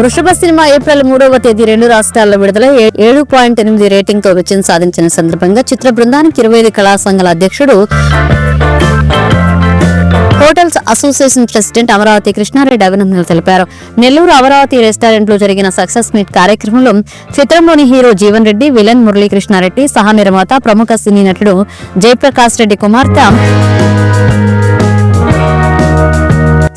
వృషభ cinema April మూడవ తేదీ రెండు రాష్ట్రాల్లో విడుదల ఏడు పాయింట్ ఎనిమిది రేటింగ్తో విజయం సాధించిన సందర్భంగా చిత్ర బృందానికి ఇరవై ఐదు కళా సంఘాల అధ్యక్షుడు hotels association president Amaravati Krishna Reddy అభినందనలు తెలిపారు. నెల్లూరు అమరావతి రెస్టారెంట్లో జరిగిన సక్సెస్ మీట్ కార్యక్రమంలో చిత్రంలోని హీరో జీవన్ రెడ్డి విలన్ మురళీకృష్ణారెడ్డి సహా నిర్మాత ప్రముఖ సినీ నటుడు జయప్రకాష్ రెడ్డి కుమార్తె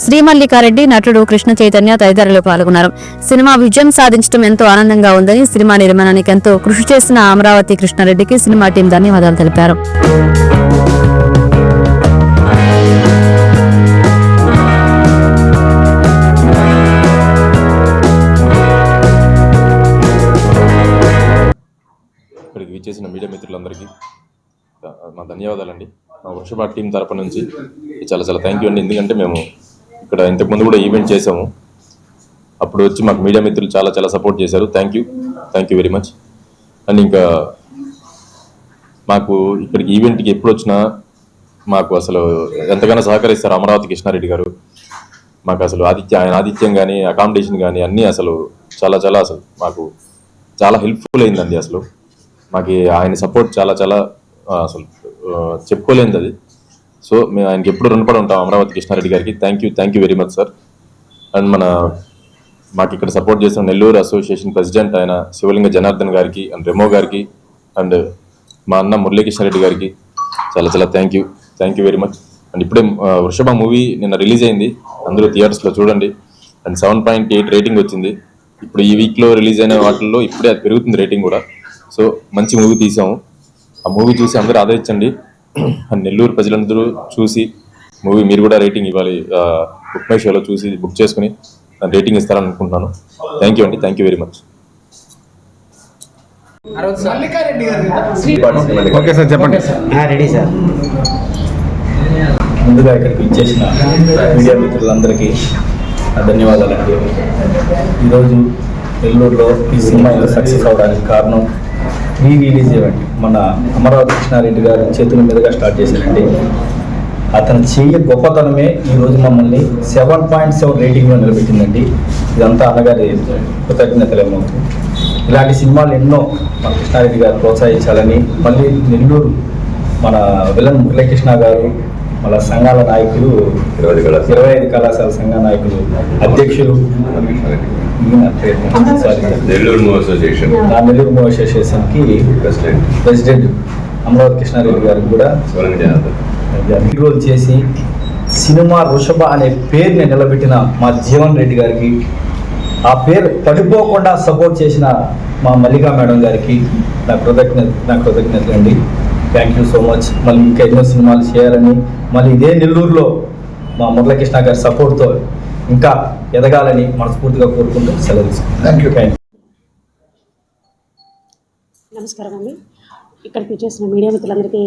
శ్రీమల్లికారెడ్డి నటుడు కృష్ణ చైతన్య తదితరులు పాల్గొన్నారు. సినిమా విజయం సాధించడం ఎంతో ఆనందంగా ఉందని సినిమా నిర్మాణానికి ఎంతో కృషి చేసిన అమరావతి కృష్ణారెడ్డికి సినిమా టీం ధన్యవాదాలు తెలిపారు. ఇక్కడికి విచ్చేసిన మీడియా మిత్రులందరికీ మా ధన్యవాదాలండి. మా వృషభ టీం తరపు నుంచి చాలా చాలా థ్యాంక్ యూ అండి. ఎందుకంటే మేము ఇక్కడ ఇంతకుముందు కూడా ఈవెంట్ చేసాము అప్పుడు వచ్చి మాకు మీడియా మిత్రులు చాలా చాలా సపోర్ట్ చేశారు. Thank you thank you very much and ఇంకా మాకు ఇక్కడికి ఈవెంట్కి ఎప్పుడు వచ్చినా మాకు అసలు ఎంతగానో సహకరిస్తారు అమరావతి కృష్ణారెడ్డి గారు. మాకు అసలు ఆదిత్య ఆయన ఆతిథ్యం కానీ అకామిడేషన్ కానీ అన్నీ అసలు చాలా చాలా అసలు మాకు చాలా హెల్ప్ఫుల్ అయిందండి అసలు. మాకు ఆయన సపోర్ట్ చాలా చాలా అసలు చెప్పుకోలేనిది అది. సో మేము ఆయనకి ఎప్పుడు రుణపడి ఉంటాం. అమరావతి కృష్ణారెడ్డి గారికి. Thank you thank you very much sir and మన మాకు ఇక్కడ సపోర్ట్ చేసిన నెల్లూరు అసోసియేషన్ ప్రెసిడెంట్ ఆయన శివలింగ జనార్దన్ గారికి అండ్ రెమో గారికి అండ్ మా అన్న మురళీకృష్ణారెడ్డి గారికి చాలా చాలా thank you thank you very much and ఇప్పుడే వృషభ మూవీ నిన్న రిలీజ్ అయింది. అందరూ థియేటర్స్లో చూడండి. And seven point eight rating వచ్చింది. ఇప్పుడు ఈ వీక్లో రిలీజ్ అయిన వాటిల్లో ఇప్పుడే అది పెరుగుతుంది రేటింగ్ కూడా. సో మంచి మూవీ తీసాము. ఆ మూవీ చూసి అందరూ ఆదరించండి. నెల్లూరు ప్రజలందరూ చూసి మూవీ మీరు కూడా రేటింగ్ ఇవ్వాలి బుక్ మై షోలో చూసి బుక్ చేసుకుని రేటింగ్ ఇస్తారని అనుకుంటున్నాను థ్యాంక్ యూ అండి thank you very much okay sir చెప్పండి. Ready sir. ముందుగా ఇక్కడికి ఇచ్చేసిన మీడియా మిత్రులందరికీ నా ధన్యవాదాలండి. ఈరోజు నెల్లూరులో ఈ సినిమా సక్సెస్ అవడానికి కారణం రీ రిలీజ్ ఈవెంట్. మన అమరావతి కృష్ణారెడ్డి గారి చేతుల మీదుగా స్టార్ట్ చేశారండి. అతను చేయ గొప్పతనమే ఈరోజు మమ్మల్ని సెవెన్ పాయింట్ సెవెన్ రేటింగ్లో నిలబెట్టిందండి. ఇదంతా అన్నగారి కృతజ్ఞతలేమో. ఇలాంటి సినిమాలు ఎన్నో మన కృష్ణారెడ్డి గారు ప్రోత్సహించాలని మళ్ళీ నెల్లూరు మన విలన్ మురళీకృష్ణ గారు మన సంఘాల నాయకులు ఇరవై ఐదు కళాశాల. సంఘ నాయకులు అధ్యక్షులు. నెల్లూరు అసోసియేషన్. నెల్లూరు అసోసియేషన్కి ప్రెసిడెంట్. ప్రెసిడెంట్ అమరావతి కృష్ణారెడ్డి గారికి కూడా రోల్ చేసి సినిమా వృషభ అనే పేరుని నిలబెట్టిన మా జీవన్ రెడ్డి గారికి ఆ పేరు పడిపోకుండా సపోర్ట్ చేసిన మా మల్లికా మేడం గారికి నా కృతజ్ఞత నా కృతజ్ఞతలు అండి థ్యాంక్ యూ సో మచ్ మళ్ళీ ఇంకా ఎన్నో సినిమాలు చేయాలని మళ్ళీ ఇదే నెల్లూరులో మా మురళకృష్ణ గారి సపోర్ట్తో ఇంకా ఎదగాలని మనస్ఫూర్తిగా కోరుకుంటూ సెలవు థ్యాంక్ యూ థ్యాంక్ యూ నమస్కారం అండి. ఇక్కడికి చేసిన మీడియా మిత్రులందరికీ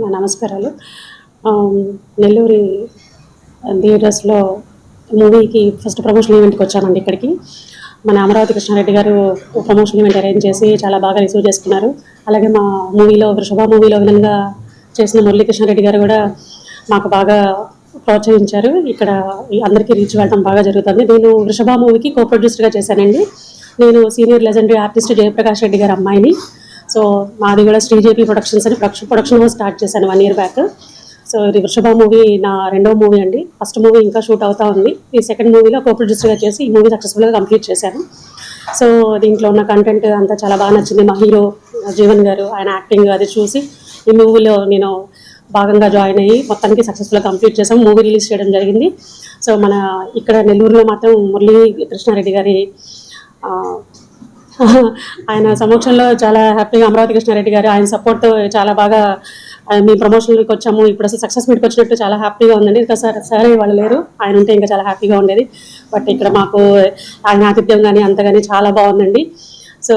నా నమస్కారాలు. నెల్లూరి థియేటర్స్లో మూవీకి ఫస్ట్ ప్రమోషన్ ఈవెంట్కి వచ్చామండి ఇక్కడికి. మన అమరావతి కృష్ణారెడ్డి గారు ప్రమోషన్ ఈవెంట్ అరేంజ్ చేసి చాలా బాగా రిసీవ్ చేసుకున్నారు. అలాగే మా మూవీలో వృషభ మూవీలో విధంగా చేసిన మురళీకృష్ణారెడ్డి గారు కూడా మాకు బాగా ప్రోత్సహించారు. ఇక్కడ అందరికీ రీచ్ వెళ్ళడం బాగా జరుగుతుంది. నేను వృషభ మూవీకి కో ప్రొడ్యూసర్గా చేశానండి. నేను senior legendary artist Jayaprakash Reddy గారి అమ్మాయిని. సో మాది కూడా శ్రీజేపీ ప్రొడక్షన్స్ అని ప్రొడక్షన్ ప్రొడక్షన్ స్టార్ట్ చేశాను వన్ ఇయర్ బ్యాక్ సో ఇది వృషభ మూవీ నా రెండవ మూవీ అండి. ఫస్ట్ మూవీ ఇంకా షూట్ అవుతా ఉంది. ఈ సెకండ్ మూవీలో కో ప్రొడ్యూసర్గా చేసి ఈ మూవీ సక్సెస్ఫుల్గా కంప్లీట్ చేశాను. సో దీంట్లో ఉన్న కంటెంట్ అంతా చాలా బాగా నచ్చింది. మా హీరో జీవన్ గారు ఆయన యాక్టింగ్ అది చూసి ఈ మూవీలో నేను భాగంగా జాయిన్ అయ్యి మొత్తానికి సక్సెస్ఫుల్గా కంప్లీట్ చేసాం మూవీ రిలీజ్ చేయడం జరిగింది. సో మన ఇక్కడ నెల్లూరులో మాత్రం మురళీ కృష్ణారెడ్డి గారి ఆయన సమక్షంలో చాలా హ్యాపీగా అమరావతి కృష్ణారెడ్డి గారు ఆయన సపోర్ట్తో చాలా బాగా మేము మీ వచ్చాము. ఇప్పుడు అసలు సక్సెస్ మీట్కి వచ్చినట్టు చాలా హ్యాపీగా ఉందండి. ఇంకా సార్ సరే వాళ్ళు లేరు. ఆయన ఉంటే ఇంకా చాలా హ్యాపీగా ఉండేది. బట్ ఇక్కడ మాకు ఆయన ఆతిథ్యం కానీ అంత కానీ చాలా బాగుందండి. సో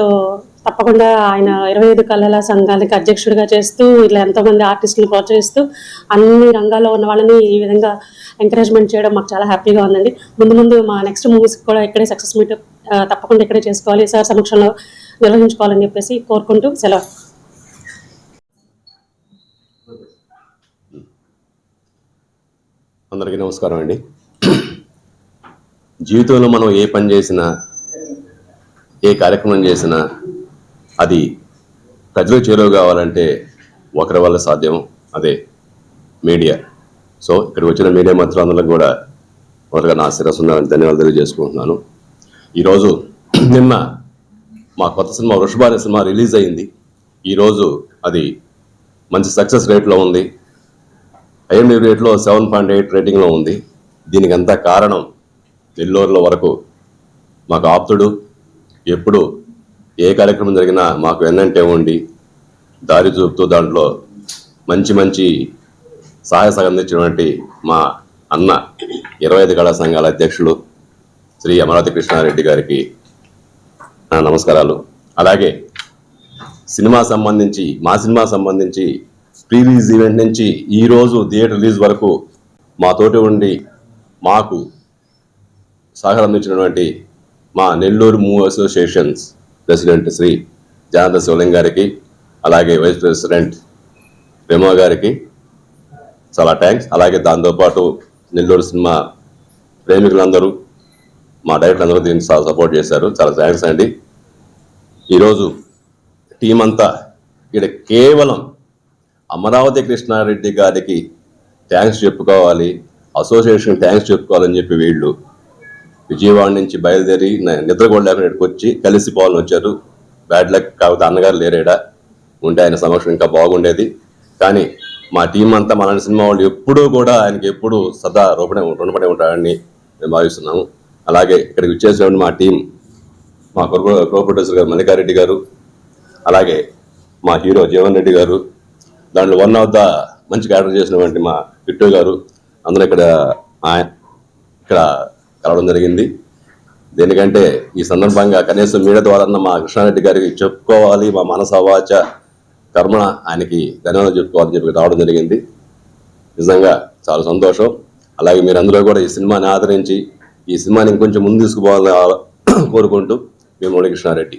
తప్పకుండా ఆయన ఇరవై ఐదు కళల సంఘానికి అధ్యక్షుడిగా చేస్తూ ఇట్లా ఎంతోమంది ఆర్టిస్టులు ప్రోత్సహిస్తూ అన్ని రంగాల్లో ఉన్న వాళ్ళని ఈ విధంగా ఎంకరేజ్మెంట్ చేయడం మాకు చాలా హ్యాపీగా ఉందండి. ముందు ముందు మా నెక్స్ట్ మూవీస్ కూడా ఇక్కడే సక్సెస్ మీట్ తప్పకుండా ఇక్కడే చేసుకోవాలి. సార్ సమక్షంలో నిర్వహించుకోవాలని చెప్పేసి కోరుకుంటూ సెలవు. అందరికీ నమస్కారం అండి. జీవితంలో మనం ఏ పని చేసినా ఏ కార్యక్రమం చేసినా అది ప్రజలకు చేరువ కావాలంటే ఒకరి వల్ల సాధ్యం. అదే మీడియా. సో ఇక్కడ వచ్చిన మీడియా మంత్రులందరికీ కూడా మొదటగా నా శిరస్సున్నారని ధన్యవాదాలు తెలియజేసుకుంటున్నాను. ఈరోజు నిన్న మా కొత్త సినిమా వృషభ సినిమా రిలీజ్ అయింది. ఈరోజు అది మంచి సక్సెస్ రేట్లో ఉంది. ఐఎండి రేట్లో సెవెన్ పాయింట్ ఎయిట్ రేటింగ్లో ఉంది. దీనికి అంతా కారణం నెల్లూరులో వరకు మాకు ఆప్తుడు ఎప్పుడు ఏ కార్యక్రమం జరిగినా మాకు ఎన్నంటే ఉండి దారి చూపుతూ దాంట్లో మంచి మంచి సహాయ సహకరించినటువంటి మా అన్న ఇరవై ఐదు కళా సంఘాల అధ్యక్షులు శ్రీ అమరావతి కృష్ణారెడ్డి గారికి నా నమస్కారాలు. అలాగే సినిమా సంబంధించి మా సినిమా సంబంధించి ప్రీ రిలీజ్ ఈవెంట్ నుంచి ఈరోజు థియేటర్ రిలీజ్ వరకు మాతోటి ఉండి మాకు సహకారం అందించినటువంటి మా Nellore movie associations president Shri జానత Shivaling గారికి అలాగే వైస్ ప్రెసిడెంట్ రెమో గారికి చాలా థ్యాంక్స్ అలాగే దాంతోపాటు నెల్లూరు సినిమా ప్రేమికులందరూ మా డైరెక్టర్ అందరూ దీన్ని చాలా సపోర్ట్ చేశారు. చాలా థ్యాంక్స్ అండి. ఈరోజు టీం అంతా ఇక్కడ కేవలం అమరావతి కృష్ణారెడ్డి గారికి థ్యాంక్స్ చెప్పుకోవాలి అసోసియేషన్ థ్యాంక్స్ చెప్పుకోవాలని చెప్పి వీళ్ళు విజయవాడ నుంచి బయలుదేరి నిద్ర కూడా లేకుండా ఇక్కడికి వచ్చి కలిసిపోవాలని వచ్చారు బ్యాడ్ లక్ కాకపోతే అన్నగారు లేరేడా ఉంటే ఆయన సమక్షం ఇంకా బాగుండేది కానీ మా టీం అంతా మన సినిమా వాళ్ళు ఎప్పుడూ కూడా ఆయనకి ఎప్పుడూ సదా రూపడే రుణపడే ఉంటారని మేము భావిస్తున్నాము అలాగే ఇక్కడికి వచ్చేసినటువంటి మా టీం మా కో కో ప్రొడ్యూసర్ గారు మల్లికారెడ్డి గారు అలాగే మా హీరో జీవన్ రెడ్డి గారు దాంట్లో వన్ ఆఫ్ ద మంచి క్యారెక్టర్ చేసినటువంటి మా పిట్టు గారు అందరూ ఇక్కడ ఆయన ఇక్కడ కలవడం జరిగింది. దేనికంటే ఈ సందర్భంగా కనీసం మీడియా ద్వారా మా కృష్ణారెడ్డి గారికి చెప్పుకోవాలి మా మనసవాచ కర్మణ ఆయనకి ధన్యవాదాలు చెప్పుకోవాలని చెప్పి రావడం జరిగింది. నిజంగా చాలా సంతోషం. అలాగే మీరందరూ కూడా ఈ సినిమాని ఆదరించి ఈ సినిమాని ఇంకొంచెం ముందు తీసుకుపోవాలని కోరుకుంటూ మేము మురళీకృష్ణారెడ్డి